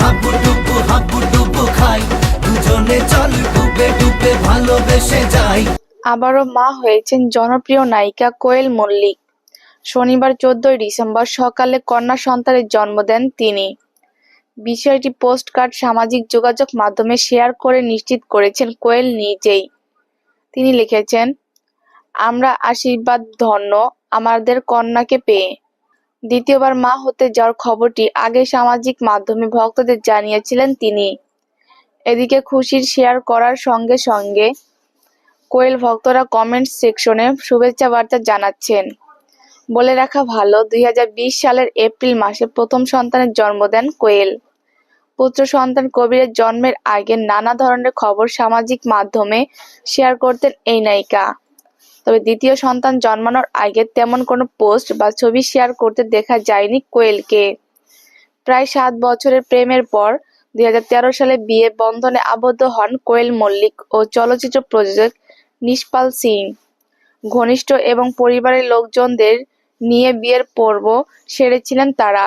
হাবু ডুবু হাবু ডুবু খাই। দুজনে চল ডুবে ডুবে ভালোবেসে যাই। আবারও মা হয়েছেন জনপ্রিয় নায়িকা কোয়েল মল্লিক। শনিবার চোদ্দই ডিসেম্বর সকালে কন্যা সন্তানের জন্ম দেন তিনি। বিষয়টি পোস্টকার্ড সামাজিক যোগাযোগ মাধ্যমে শেয়ার করে নিশ্চিত করেছেন কোয়েল নিজেই। তিনি লিখেছেন, আমরা আশীর্বাদ ধন্য আমাদের কন্যাকে পেয়ে দ্বিতীয়বার মা হতে যাওয়ার খবরটি আগে সামাজিক মাধ্যমে ভক্তদের জানিয়েছিলেন তিনি। এদিকে খুশির শেয়ার করার সঙ্গে সঙ্গে কোয়েল ভক্তরা কমেন্ট সেকশনে শুভেচ্ছা বার্তা জানাচ্ছেন। বলে রাখা ভালো, দুই হাজার বিশ সালের এপ্রিল মাসে প্রথম সন্তানের জন্ম দেন কোয়েল। পুত্র সন্তান কবিরের জন্মের আগে নানা ধরনের খবর সামাজিক মাধ্যমে শেয়ার করতেন এই নায়িকা। তবে দ্বিতীয় সন্তান জন্মানোর আগে তেমন কোনো পোস্ট বা ছবি শেয়ার করতে দেখা যায়নি কোয়েলকে। প্রায় সাত বছরের প্রেমের পর দুই হাজার তেরো সালে বিয়ে বন্ধনে আবদ্ধ হন কোয়েল মল্লিক ও চলচ্চিত্র প্রযোজক নিষ্পাল সিং। ঘনিষ্ঠ এবং পরিবারের লোকজনদের নিয়ে বিয়ের পর্ব সেরেছিলেন তারা।